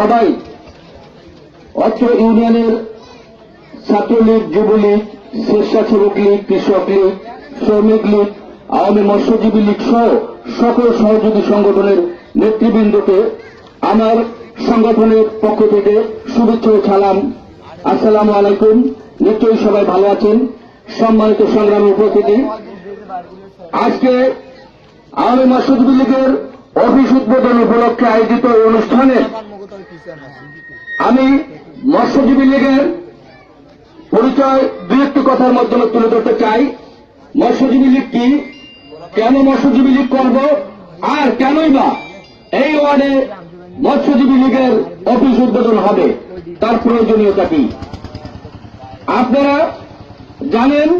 সবাই অত্র ইউনিয়নের ছাত্রলীগ, যুবলীগ, স্বেচ্ছাসেবক লীগ, কৃষক লীগ, শ্রমিক লীগ, আওয়ামী মৎস্যজীবী লীগ সহ সকল সহযোগী সংগঠনের নেতৃবৃন্দকে আমার সংগঠনের পক্ষ থেকে শুভেচ্ছা ও সালাম। আসসালামু আলাইকুম। নিশ্চয়ই সবাই ভালো আছেন। সম্মানিত সংগ্রামী উপস্থিতি। আজকে আওয়ামী মৎস্যজীবী লীগের অফিস উদ্বোধন উপলক্ষে আয়োজিত অনুষ্ঠানে আমি মৎস্যজীবী লীগের পরিচয় দু একটি কথার মাধ্যমে তুলে ধরতে চাই। মৎস্যজীবী লীগ কি? কেন মৎস্যজীবী লীগ করব? আর কেনই বা এই ওয়ার্ডে মৎস্যজীবী লীগের অফিস উদ্বোধন হবে? তার প্রয়োজনীয়তা কি? আপনারা জানেন,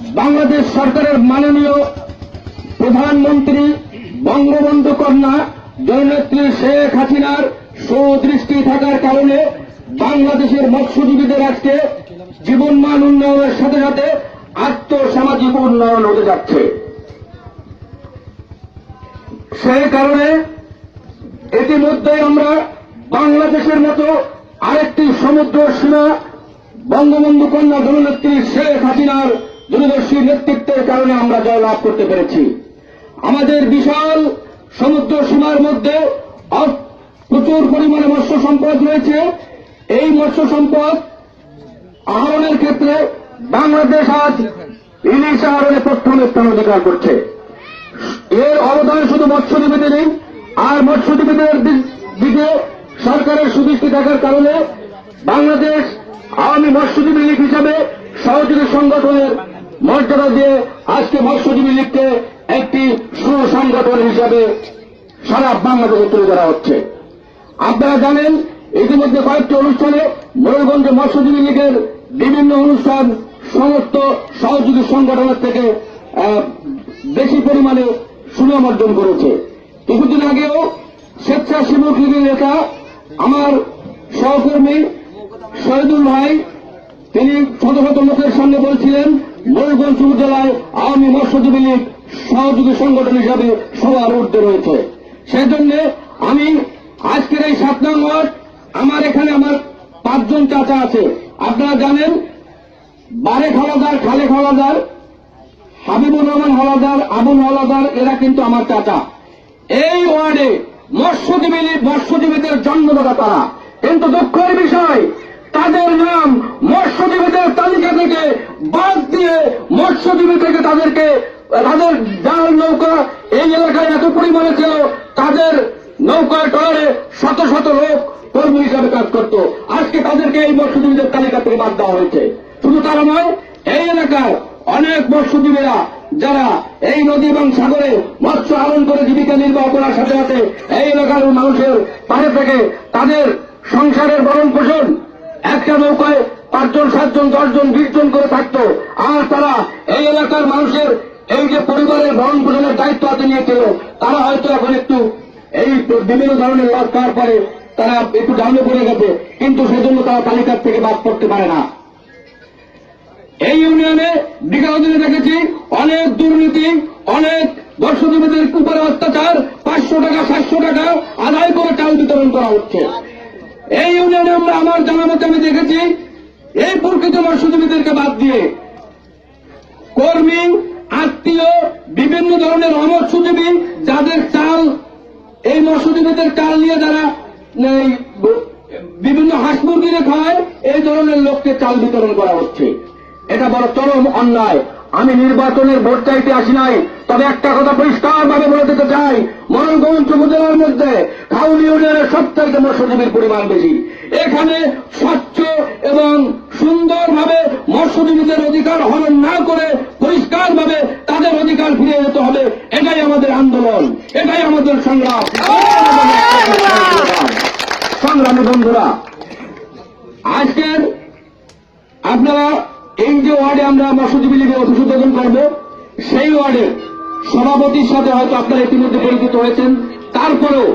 বাংলাদেশ সরকারের মাননীয় প্রধানমন্ত্রী বঙ্গবন্ধু কন্যা জননেত্রী শেখ হাসিনার সুদৃষ্টি থাকার কারণে বাংলাদেশের মৎস্যজীবীদের আজকে জীবনমান উন্নয়নের সাথে সাথে আর্থসামাজিক উন্নয়ন হতে যাচ্ছে। সেই কারণে ইতিমধ্যে আমরা বাংলাদেশের মতো আরেকটি সমুদ্র সীমা বঙ্গবন্ধু কন্যা জননেত্রী শেখ হাসিনার দূরদর্শী নেতৃত্বের কারণে আমরা জয়লাভ করতে পেরেছি। আমাদের বিশাল সমুদ্র সীমার মধ্যে অ- প্রচুর পরিমাণে মৎস্য সম্পদ রয়েছে। এই মৎস্য সম্পদ আহরণের ক্ষেত্রে বাংলাদেশ আজ ইলিশ আহরণে প্রথম স্থান অধিকার করছে। এর অবদান শুধু মৎস্যজীবীদেরই আর মৎস্যজীবীদের দিকে সরকারের সুদৃষ্টি থাকার কারণে বাংলাদেশ আওয়ামী মৎস্যজীবী লীগ হিসাবে সহযোগী সংগঠনের মর্যাদা দিয়ে আজকে মৎস্যজীবী লীগকে একটি সুসংগঠন হিসাবে সারা বাংলাদেশে তুলে ধরা হচ্ছে। আপনারা জানেন, ইতিমধ্যে কয়েকটি অনুষ্ঠানে ময়ূরগঞ্জ মৎস্যজীবী লীগের বিভিন্ন অনুষ্ঠান সমস্ত সহযোগী সংগঠনের থেকে বেশি পরিমাণে সুনাম অর্জন করেছে। কিছুদিন আগেও স্বেচ্ছাসেবক লীগের নেতা আমার সহকর্মী শহীদুল ভাই, তিনি শত শত লোকের সামনে বলছিলেন ময়ূরগঞ্জ উপজেলায় আওয়ামী মৎস্যজীবী লীগ সহযোগী সংগঠন হিসাবে সবার ঊর্ধ্বে রয়েছে। সেই জন্য আমি আজকের এই সাত নং ওয়ার্ড আমার এখানে আমার পাঁচজন চাচা আছে। আপনারা জানেন বারে হলাদার খালে হলাদার, হাবিবুর রহমান হলাদার, আবুল হলাদার, এরা কিন্তু আমার চাচা। এই ওয়ার্ডে মৎস্যজীবী, মৎস্যজীবীদের জন্মদাতা তারা। কিন্তু দুঃখের বিষয়, তাদের নাম মৎস্যজীবীদের তালিকা থেকে বাদ দিয়ে মৎস্যজীবী থেকে তাদেরকে, তাদের জাল নৌকা এই এলাকায় এত পরিমাণে ছিল, তাদের নৌকায় ট্রলারে শত শত লোক কর্মী হিসাবে কাজ করত। আজকে তাদেরকে এই মৎস্যজীবীদের তালিকা থেকে বাদ দেওয়া হয়েছে। শুধু তারা নয়, এই এলাকার অনেক মৎস্যজীবীরা যারা এই নদী এবং সাগরে মৎস্য আহরণ করে জীবিকা নির্বাহ করার সাথে সাথে এই এলাকার মানুষের পাশে থেকে তাদের সংসারের ভরণ পোষণ, একটা নৌকায় পাঁচজন, সাতজন, দশজন বিশ জন করে থাকতো। আর তারা এই এলাকার মানুষের এই যে পরিবারের ভরণ পোষণের দায়িত্ব হাতে নিয়েছিল, তারা হয়তো এখন একটু বিভিন্ন ধরনের লস খাওয়ার পরে তারা একটু ডাউনে পড়ে গেছে। কিন্তু সেজন্য তারা তালিকার থেকে বাদ পড়তে পারে না। এই ইউনিয়নে বিগত দিনে দেখেছি অনেক দুর্নীতি, অনেক দর্শকদের উপরে অত্যাচার। পাঁচশো টাকা, সাতশো টাকা আদায় করে চাল বিতরণ করা হচ্ছে। এই ইউনিয়নে আমরা আমার জানা মতে আমি দেখেছি এই প্রকৃত মৎস্যজীবীদেরকে বাদ দিয়ে কর্মী, আত্মীয়, বিভিন্ন ধরনের চাল এই মৎস্যজীবীদের চাল নিয়ে যারা বিভিন্ন হাঁস মুরগিরে খায় এই ধরনের লোককে চাল বিতরণ করা হচ্ছে। এটা বড় চরম অন্যায়। আমি নির্বাচনের ভোট চাইতে আসি নাই, তবে একটা কথা পরিষ্কার ভাবে বলে দিতে চাই। মরণগঞ্জ উপজেলার মধ্যে খাউল ইউনিয়নের সবচাইতে মৎস্যজীবীর পরিমাণ বেশি। এখানে স্বচ্ছ এবং সুন্দরভাবে মৎস্যজীবীদের অধিকার হরণ না করে পরিষ্কারভাবে তাদের অধিকার ফিরে যেতে হবে, এটাই আমাদের আন্দোলন, এটাই আমাদের সংগ্রাম। সংগ্রামী বন্ধুরা, আজকের আপনারা এই যে ওয়ার্ডে আমরা মৎস্যজীবী লীগের অফিস উদ্বোধন করব, সেই ওয়ার্ডের সভাপতির সাথে হয়তো আপনারা ইতিমধ্যে পরিচিত হয়েছেন। তারপরেও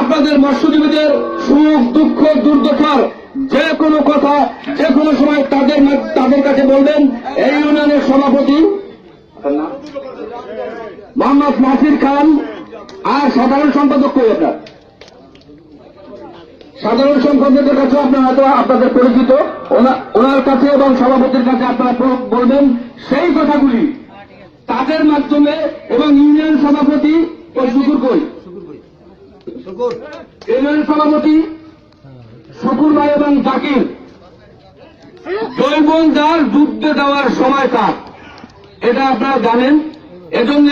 আপনাদের মৎস্যজীবীদের সুখ, দুঃখ, দুর্দশার যে কোনো কথা, যে কোনো সময় তাদের তাদের কাছে বলবেন, এই ইউনিয়নের সভাপতি মোহাম্মদ নাসির খান আর সাধারণ সম্পাদক কই আপনার? সাধারণ সম্পাদকের কাছে আপনারা হয়তো আপনাদের পরিচিত। ওনার কাছে এবং সভাপতির কাছে আপনারা বলবেন সেই কথাগুলি। তাদের মাধ্যমে এবং ইউনিয়ন সভাপতি ও শুকুর কই? ইউনিয়ন সভাপতি শুকুর ভাই এবং জাকির। জৈবন যার যুদ্ধে দেওয়ার সময় কার এটা আপনারা জানেন। এজন্য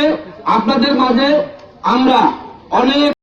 আপনাদের মাঝে আমরা অনেক